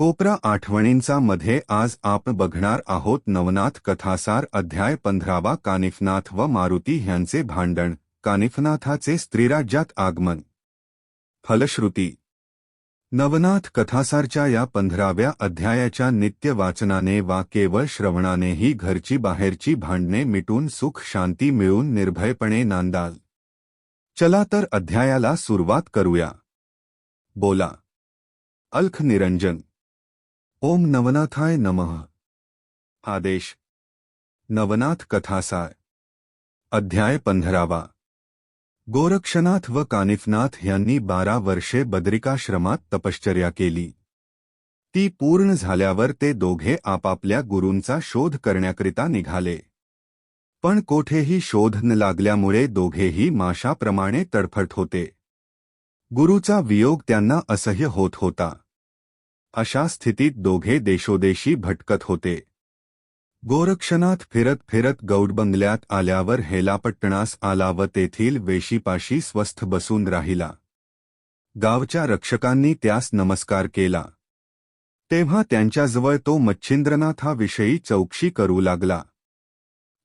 कोपरा आठवणींचा मध्ये आज आपण बघणार आहोत नवनाथ कथासार अध्याय पंधरावा कानिफनाथ व मारुती ह्यांचे भांडण कानिफनाथाचे स्त्रीराज्यात आगमन. फलश्रुती. नवनाथ कथासारच्या या पंधराव्या अध्यायाच्या नित्य वाचनाने वा केवळ श्रवणानेही घरची बाहेरची भांडणे मिटून सुख शांती मिळून निर्भयपणे नांदाल. चला तर अध्यायाला सुरुवात करूया. बोला. अल्ख निरंजन. ओम नवनाथाय नमः। आदेश। नवनाथ कथासार। अध्याय पंधरावा। गोरक्षनाथ व कानिफनाथ यांनी बारा वर्षे बद्रिकाश्रमात तपश्चर्या केली. ती पूर्ण झाल्यावर ते दोघे आपापल्या गुरूंचा शोध करण्याकरिता निघाले. पण कोठेही शोध न लागल्यामुळे दोघेही माशाप्रमाणे तडफट होते. गुरुचा वियोग त्यांना असह्य होत होता. अशा स्थितीत दोघे देशोदेशी भटकत होते. गोरक्षनाथ फिरत फिरत गौडबंगल्यात आल्यावर हेलापट्टणास आला व तेथील वेशीपाशी स्वस्थ बसून राहिला. गावच्या रक्षकांनी त्यास नमस्कार केला. तेव्हा त्यांच्याजवळ तो मच्छिंद्रनाथाविषयी चौकशी करू लागला.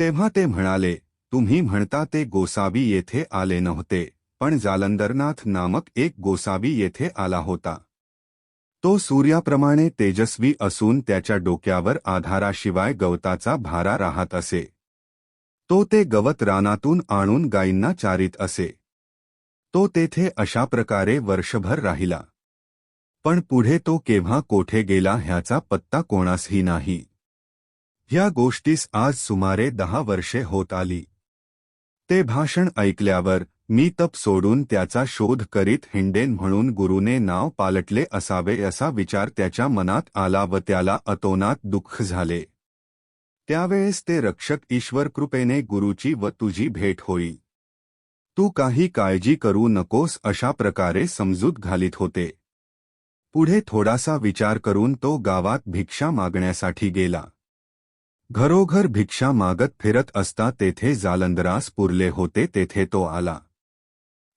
तेव्हा ते म्हणाले तुम्ही म्हणता ते गोसावी येथे आले नव्हते पण जालंदरनाथ नामक एक गोसावी येथे आला होता. तो सूर्याप्रमाणे तेजस्वी असून त्याच्या डोक्यावर आधाराशिवाय गवताचा भारा राहत असे. तो ते गवत रानातून आणून गायींना चारित असे. तो तेथे अशा प्रकारे वर्षभर राहिला. पण पुढे तो केव्हा कोठे गेला ह्याचा पत्ता कोणासही नाही. ह्या गोष्टीस आज सुमारे दहा वर्षे होत आली. ते भाषण ऐकल्यावर मी तप सोडून त्याचा शोध करीत हिंडेन म्हणून गुरुने नाव पालटले असावे असा विचार त्याच्या मनात आला व त्याला अतोनात दुःख झाले. त्यावेळेस ते रक्षक ईश्वर कृपेने गुरुची व तुझी भेट होई. तू काही काळजी करू नकोस अशा प्रकारे समजूत घालीत होते. पुढे थोडासा विचार करून तो गावात भिक्षा मागण्यासाठी गेला. घरोघर भिक्षा मागत फिरत असता तेथे जालंदरास पुरले होते तेथे तो आला.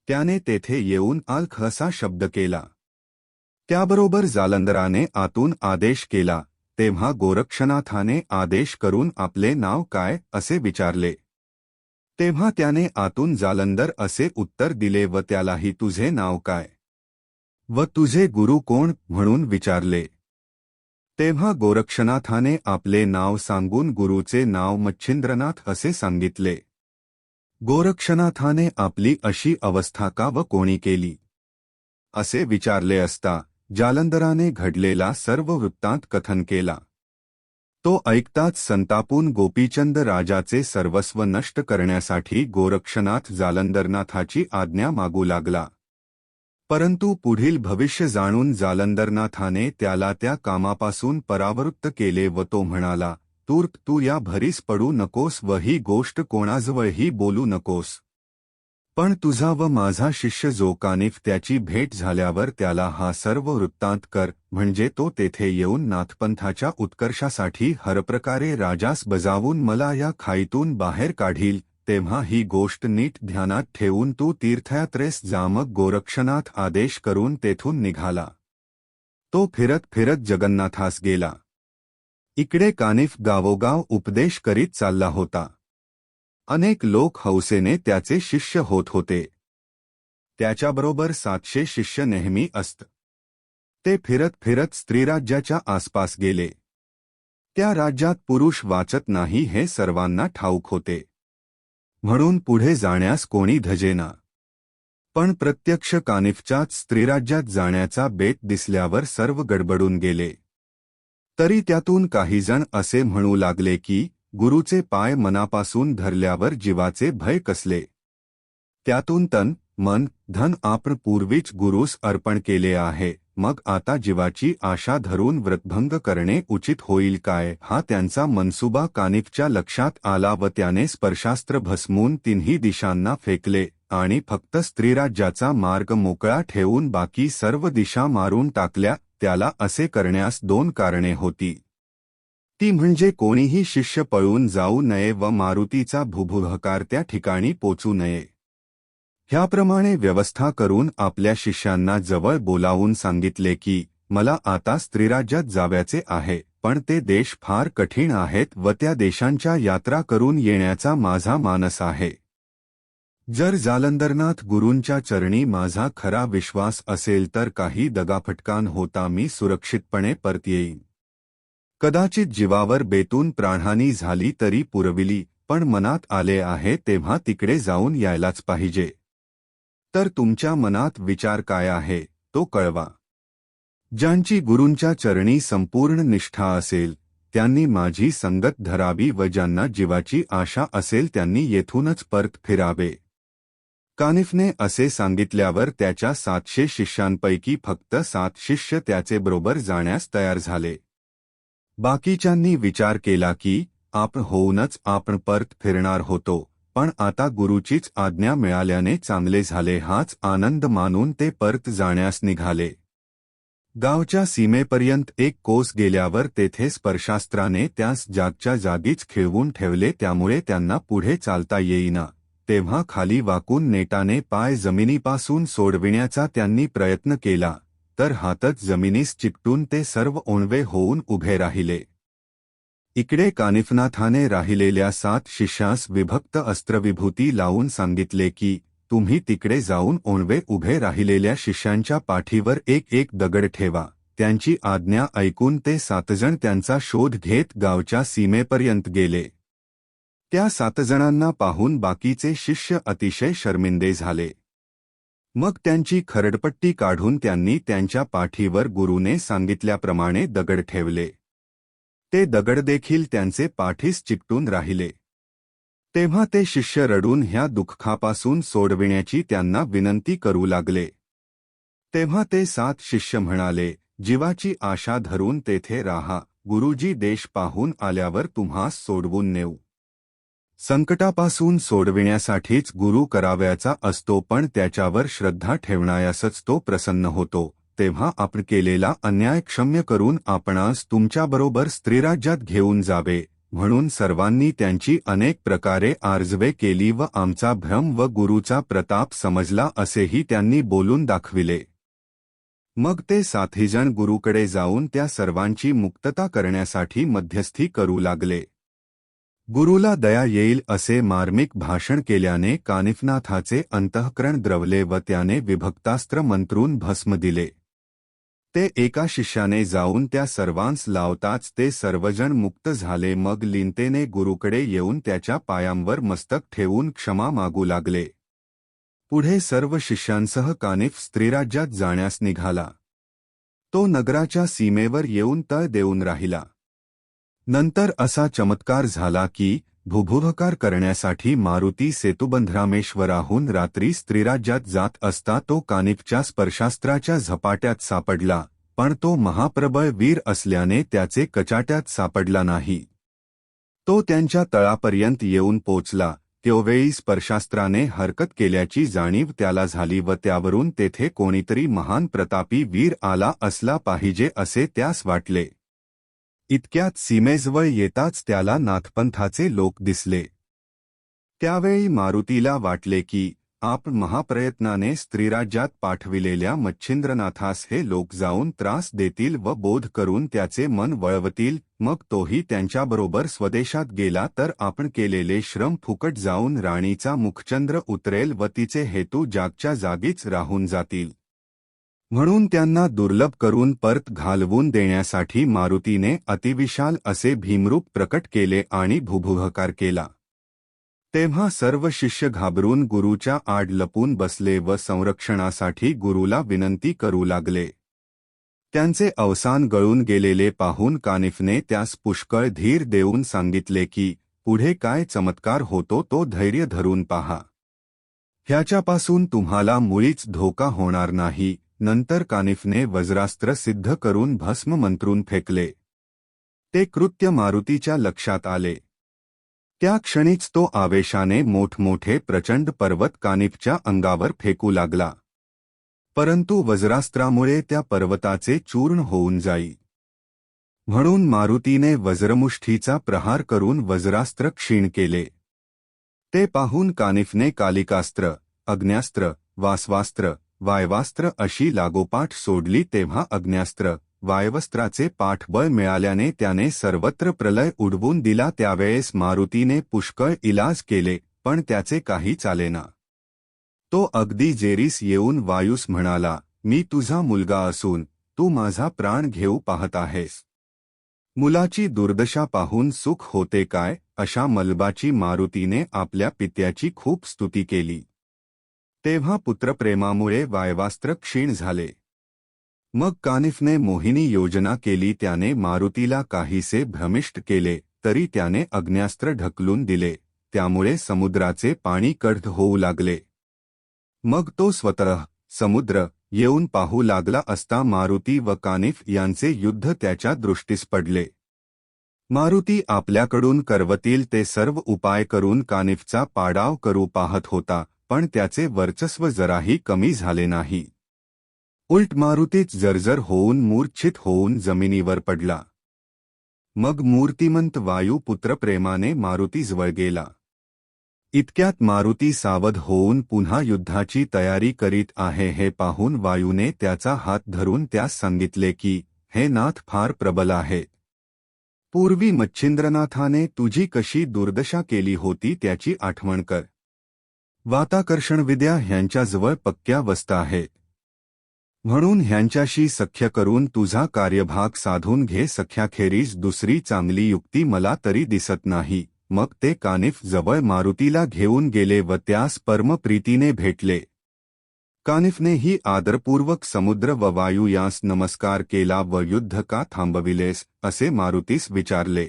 त्याने तेथे येऊन आल्ख असा शब्द केला. त्याबरोबर जालंदराने आतून आदेश केला तेव्हा गोरक्षनाथाने आदेश करून आपले नाव काय असे विचारले. तेव्हा त्याने आतून जालंदर असे उत्तर दिले व त्यालाही तुझे नाव काय? व तुझे गुरु कोण म्हणून विचारले. तेव्हा गोरक्षनाथाने आपले नाव सांगून गुरुचे नाव मच्छिंद्रनाथ असे सांगितले. गोरक्षनाथाने आपली अशी अवस्था का व कोणी केली? असे विचारले असता जालंधराने घडलेला सर्व वृत्तांत कथन केला. तो ऐकताच संतापून गोपीचंद राजाचे सर्वस्व नष्ट करण्यासाठी गोरक्षनाथ जालंदरनाथाची आज्ञा मागू लागला. परंतु पुढील भविष्य जाणून जालंदरनाथाने त्याला त्या कामापासून परावृत्त केले व तो म्हणाला तूर्क तू या भरीस पडू नकोस व ही गोष्ट कोणाजवळही बोलू नकोस. पण तुझा व माझा शिष्य जो कानिफ त्याची भेट झाल्यावर त्याला हा सर्व वृत्तांत कर म्हणजे तो तेथे येऊन नाथपंथाच्या उत्कर्षासाठी हरप्रकारे राजास बजावून मला या खाईतून बाहेर काढील तेव्हा ही गोष्ट नीट ध्यानात ठेवून तू तीर्थयात्रेस जामक गोरक्षनाथ आदेश करून तेथून निघाला. तो फिरत फिरत जगन्नाथास गेला. इकडे कानिफ गावोगाव उपदेश करीत चालला होता. अनेक लोक हौसेने त्याचे शिष्य होत होते. त्याच्याबरोबर सातशे शिष्य नेहमी असत. ते फिरत फिरत स्त्रीराज्याच्या आसपास गेले. त्या राज्यात पुरुष वाचत नाही हे सर्वांना ठाऊक होते. म्हणून पुढे जाण्यास कोणी धजेना पण प्रत्यक्ष कानिफच्याच स्त्रीराज्यात जाण्याचा बेत दिसल्यावर सर्व गडबडून गेले. तरी त्यातून काहीजण असे म्हणू लागले की गुरुचे पाय मनापासून धरल्यावर जीवाचे भय कसले? त्यातून तन मन धन आपण पूर्वीच गुरुस अर्पण केले आहे मग आता जीवाची आशा धरून व्रतभंग करणे उचित होईल काय? हा त्यांचा मनसुबा कानिफच्या लक्षात आला व त्याने स्पर्शास्त्र भस्मून तिन्ही दिशांना फेकले आणि फक्त स्त्रीराज्याचा मार्ग मोकळा ठेवून बाकी सर्व दिशा मारून टाकल्या त्याला असे करण्यास दोन कारणे होती. ती म्हणजे कोणीही शिष्य पळून जाऊ नये व मारुतीचा भुभुहकार त्या ठिकाणी पोचू नये. ह्याप्रमाणे व्यवस्था करून आपल्या शिष्यांना जवळ बोलावून सांगितले की मला आता स्त्रीराज्यात जाव्याचे आहे पण ते देश फार कठीण आहेत व त्या देशांच्या यात्रा करून येण्याचा माझा मानस आहे. जर जालंदरनाथ गुरूंच्या चरणी माझा खरा विश्वास असेल तर काही दगाफटकान होता मी सुरक्षितपणे परत येईन. कदाचित जीवावर बेतून प्राणहानी झाली तरी पुरविली पण मनात आले आहे तेव्हा तिकडे जाऊन यायलाच पाहिजे. तर तुमच्या मनात विचार काय आहे तो कळवा. ज्यांची गुरूंच्या चरणी संपूर्ण निष्ठा असेल त्यांनी माझी संगत धरावी व ज्यांना जीवाची आशा असेल त्यांनी येथूनच परत फिरावे. कानिफने असे सांगितल्यावर त्याच्या सातशे शिष्यांपैकी फक्त सात शिष्य त्याचे बरोबर जाण्यास तयार झाले. बाकीच्यांनी विचार केला की आपण होऊनच आपण परत फिरणार होतो पण आता गुरुचीच आज्ञा मिळाल्याने चांगले झाले हाच आनंद मानून ते परत जाण्यास निघाले. गावच्या सीमेपर्यंत एक कोस गेल्यावर तेथे स्पर्शास्त्राने त्यास जागच्या जागीच खिळवून ठेवले त्यामुळे त्यांना पुढे चालता येईना. तेव्हा खाली वाकून नेटाने पाय जमिनीपासून सोडविण्याचा त्यांनी प्रयत्न केला तर हातच जमिनीस चिकटून ते सर्व ओणवे होऊन उभे राहिले. इकडे कानिफनाथाने राहिलेल्या सात शिष्यास विभक्त अस्त्रविभूती लावून सांगितले की तुम्ही तिकडे जाऊन ओणवे उभे राहिलेल्या शिष्यांच्या पाठीवर एक एक दगड ठेवा त्यांची आज्ञा ऐकून ते सातजण त्यांचा शोध घेत गावच्या सीमेपर्यंत गेले. त्या सातजणांना पाहून बाकीचे शिष्य अतिशय शर्मिंदे झाले. मग त्यांची खरडपट्टी काढून त्यांनी त्यांच्या पाठीवर गुरुने सांगितल्याप्रमाणे दगड ठेवले. ते दगड देखील त्यांचे पाठीस चिकटून राहिले. तेव्हा ते शिष्य रडून ह्या दुःखापासून सोडविण्याची त्यांना विनंती करू लागले. तेव्हा ते सात शिष्य म्हणाले जीवाची आशा धरून तेथे राहा. गुरुजी देश पाहून आल्यावर तुम्हास सोडवून नेऊ. संकटापासून सोडविण्यासाठीच गुरु करावयाचा असतो पण त्याच्यावर श्रद्धा ठेवणायासच तो प्रसन्न होतो. तेव्हा आपण केलेला अन्याय क्षम्य करून आपणास तुमच्याबरोबर स्त्रीराज्यात घेऊन जावे म्हणून सर्वांनी त्यांची अनेक प्रकारे आर्जवे केली व आमचा भ्रम व गुरुचा प्रताप समजला असेही त्यांनी बोलून दाखविले. मग ते साथीजण गुरुकडे जाऊन त्या सर्वांची मुक्तता करण्यासाठी मध्यस्थी करू लागले. गुरुला दया येईल असे मार्मिक भाषण केल्याने कानिफनाथाचे अंतःकरण द्रवले व त्याने विभक्तास्त्र मंत्रून भस्म दिले. ते एका शिष्याने जाऊन त्या सर्वांस लावताच ते सर्वजण मुक्त झाले मग लिंतेने गुरुकडे येऊन त्याच्या पायांवर मस्तक ठेवून क्षमा मागू लागले. पुढे सर्व शिष्यांसह कानिफ स्त्रीराज्यात जाण्यास निघाला. तो नगराच्या सीमेवर येऊन तळ देऊन राहिला. नंतर असा चमत्कार झाला की भुभुभकार करण्यासाठी मारुती सेतुबंधरामेश्वराहून रात्री स्त्रीराज्यात जात असता तो कानिफच्या स्पर्शास्त्राच्या झपाट्यात सापडला पण तो महाप्रबळ वीर असल्याने त्याचे कचाट्यात सापडला नाही. तो त्यांच्या तळापर्यंत येऊन पोचला त्योवेळी स्पर्शास्त्राने हरकत केल्याची जाणीव त्याला झाली व त्यावरून तेथे कोणीतरी महान प्रतापी वीर आला असला पाहिजे असे त्यास वाटले. इतक्यात सीमेजवळ येताच त्याला नाथपंथाचे लोक दिसले. त्यावेळी मारुतीला वाटले की आप महाप्रयत्नाने स्त्रीराज्यात पाठविलेल्या मच्छिंद्रनाथास हे लोक जाऊन त्रास देतील व बोध करून त्याचे मन वळवतील मग तोही त्यांच्याबरोबर स्वदेशात गेला तर आपण केलेले श्रम फुकट जाऊन राणीचा मुखचंद्र उतरेल व तिचे हेतू जागच्या जागीच राहून जातील. म्हणून त्यांना दुर्लभ करून परत घालवून देण्यासाठी मारुतीने अतिविशाल असे भीमरूप प्रकट केले आणि भुभुहकार केला. तेव्हा सर्व शिष्य घाबरून गुरुच्या आड लपून बसले व संरक्षणासाठी गुरूला विनंती करू लागले. त्यांचे अवसान गळून गेलेले पाहून कानिफने त्यास पुष्कळ धीर देऊन सांगितले की पुढे काय चमत्कार होतो तो धैर्य धरून पहा. ह्याच्यापासून तुम्हाला मुळीच धोका होणार नाही. नंतर कानिफने वज्रास्त्र सिद्ध करून भस्म मंत्रून फेकले. ते कृत्य मारुतीच्या लक्षात आले. त्या क्षणीच तो आवेशाने मोठमोठे प्रचंड पर्वत कानिफच्या अंगावर फेकू लागला. परंतु वज्रास्त्रामुळे त्या पर्वताचे चूर्ण होऊन जाई. म्हणून मारुतीने वज्रमुष्ठीचा प्रहार करून वज्रास्त्र क्षीण केले. ते पाहून कानिफने कालिकास्त्र अग्न्यास्त्र वासवास्त्र वायवास्त्र अशी लागोपाठ सोडली तेव्हा अग्न्यास्त्र वायवस्त्राचे पाठबळ मिळाल्याने त्याने सर्वत्र प्रलय उडवून दिला. त्यावेळेस मारुतीने पुष्कळ इलाज केले पण त्याचे काही चालेना. तो अगदी जेरीस येऊन वायूस म्हणाला मी तुझा मुलगा असून तू माझा प्राण घेऊ पाहत आहेस. मुलाची दुर्दशा पाहून सुख होते काय? अशा मलबाची मारुतीने आपल्या पित्याची खूप स्तुती केली. तेव्हा पुत्रप्रेमामुळे वायवास्त्र क्षीण झाले. मग कानिफने मोहिनी योजना केली त्याने मारुतीला काहीसे भ्रमिष्ट केले तरी त्याने अग्न्यास्त्र ढकलून दिले त्यामुळे समुद्राचे पाणी कढ होऊ लागले. मग तो स्वतः समुद्र येऊन पाहू लागला असता मारुती व कानिफ यांचे युद्ध त्याच्या दृष्टीस पडले. मारुती आपल्याकडून करवतील ते सर्व उपाय करून कानिफचा पाडाव करू पाहत होता पण त्याचे वर्चस्व जराही कमी झाले नाही. उलट मारुतीच जर्जर होऊन मूर्छित होऊन जमिनीवर पडला. मग मूर्तिमंत वायू पुत्रप्रेमाने मारुतीजवळ गेला. इतक्यात मारुती सावध होऊन पुन्हा युद्धाची तयारी करीत आहे हे पाहून वायूने त्याचा हात धरून त्यास सांगितले की हे नाथ फार प्रबल आहे. पूर्वी मच्छिंद्रनाथाने तुझी कशी दुर्दशा केली होती त्याची आठवण कर. वाताकर्षण विद्या ह्यांच्याजवळ पक्क्या वस्ता आहे. म्हणून ह्यांच्याशी सख्य करून तुझा कार्यभाग साधून घे सख्याखेरीज दुसरी चांगली युक्ती मला तरी दिसत नाही. मग ते कानिफ जवळ मारुतीला घेऊन गेले व त्यास परमप्रीतीने भेटले. कानिफनेही आदरपूर्वक समुद्र व वायू यास नमस्कार केला व युद्ध का थांबविलेस असे मारुतीस विचारले.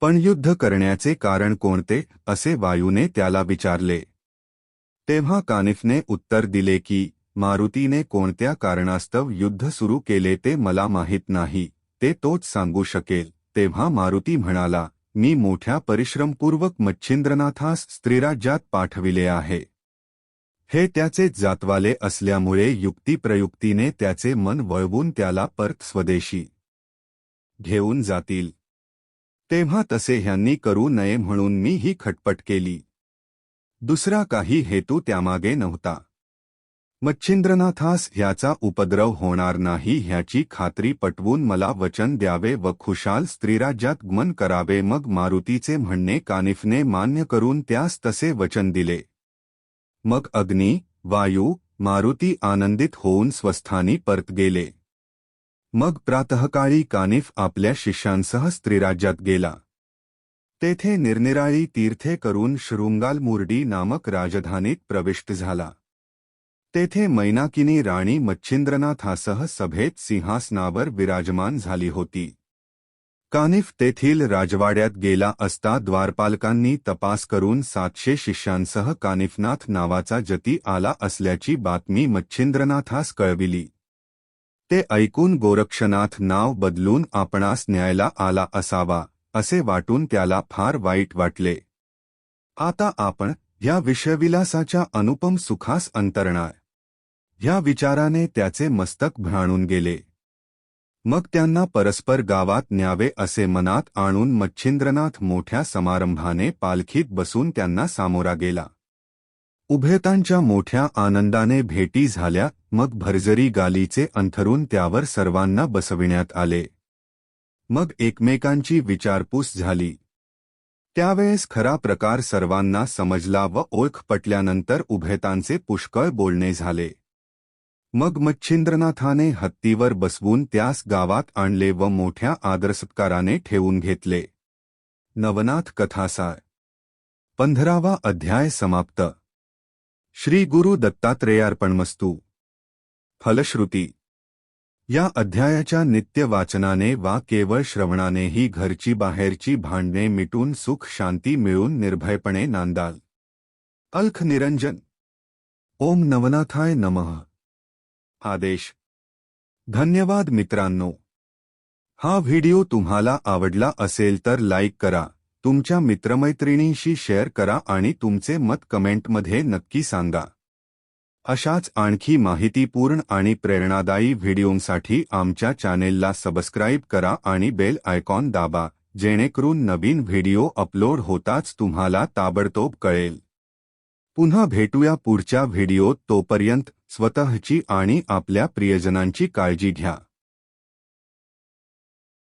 पण युद्ध करण्याचे कारण कोणते असे वायूने त्याला विचारले. तेव्हा कानिफने उत्तर दिले की मारुतीने कोणत्या कारणास्तव युद्ध सुरू केले ते मला माहीत नाही ते तोच सांगू शकेल. तेव्हा मारुती म्हणाला मी मोठ्या परिश्रमपूर्वक मच्छिंद्रनाथास स्त्रीराज्यात पाठविले आहे. हे त्याचे जातवाले असल्यामुळे युक्तिप्रयुक्तीने त्याचे मन वळवून त्याला परत स्वदेशी घेऊन जातील. तेव्हा तसे ह्यांनी करू नये म्हणून मी ही खटपट केली. दुसरा काही हेतू त्यामागे नव्हता. मच्छिंद्रनाथास ह्याचा उपद्रव होणार नाही ह्याची खात्री पटवून मला वचन द्यावे व खुशाल स्त्रीराज्यात गमन करावे मग मारुतीचे म्हणणे कानिफने मान्य करून त्यास तसे वचन दिले. मग अग्नी वायू मारुती आनंदित होऊन स्वस्थानी परत गेले. मग प्रातःकाळी कानिफ आपल्या शिष्यांसह स्त्रीराज्यात गेला. तेथे निरनिराळी तीर्थे करून शृंगाल मुर्डी नामक राजधानीत प्रविष्ट झाला. तेथे मैनाकिनी राणी मच्छिंद्रनाथासह सभेत सिंहासनावर विराजमान झाली होती. कानिफ तेथील राजवाड्यात गेला असता द्वारपालकांनी तपास करून सातशे शिष्यांसह कानिफनाथ नावाचा जती आला असल्याची बातमी मच्छिंद्रनाथास कळविली. ते ऐकून गोरक्षनाथ नाव बदलून आपणास न्यायला आला असावा. असे वाटून त्याला फार वाईट वाटले. आता आपण ह्या विषयविलासाच्या अनुपम सुखास अंतरणार. ह्या विचाराने त्याचे मस्तक भ्राणून गेले. मग त्यांना परस्पर गावात न्यावे असे मनात आणून मच्छिंद्रनाथ मोठ्या समारंभाने पालखीत बसून त्यांना सामोरा गेला. उभयतांच्या मोठ्या आनंदाने भेटी झाल्या मग भरजरी गालीचे अंथरून त्यावर सर्वांना बसविण्यात आले. मग एकमेकांची विचारपूस झाली. त्यावेळेस खरा प्रकार सर्वांना समजला व ओळख पटल्यानंतर उभयतांचे पुष्कळ बोलणे झाले. मग मच्छिंद्रनाथाने हत्तीवर बसवून त्यास गावात आणले व मोठ्या आदरसत्काराने ठेवून घेतले. नवनाथ कथासार. पंधरावा अध्याय समाप्त. श्री गुरु दत्तात्रेयार्पणमस्तू. फलश्रुती. या अध्यायाच्या नित्य वाचनाने वा केवळ श्रवणानेही घरची बाहेरची भांडणे मिटून सुख शांती मिळून निर्भयपणे नांदाल. अल्ख निरंजन. ओम नवनाथाय नमः. आदेश. धन्यवाद मित्रांनो. हा व्हिडिओ तुम्हाला आवडला असेल तर लाईक करा. तुमच्या मित्रमैत्रिणींशी शेअर करा आणि तुमचे मत कमेंटमध्ये नक्की सांगा. अशाच आणखी माहितीपूर्ण आणि प्रेरणादायी व्हिडिओंसाठी आमच्या चॅनेलला सबस्क्राईब करा आणि बेल आयकॉन दाबा जेणेकरून नवीन व्हिडिओ अपलोड होताच तुम्हाला ताबडतोब कळेल. पुन्हा भेटूया पुढच्या व्हिडिओत तोपर्यंत स्वतःची आणि आपल्या प्रियजनांची काळजी घ्या.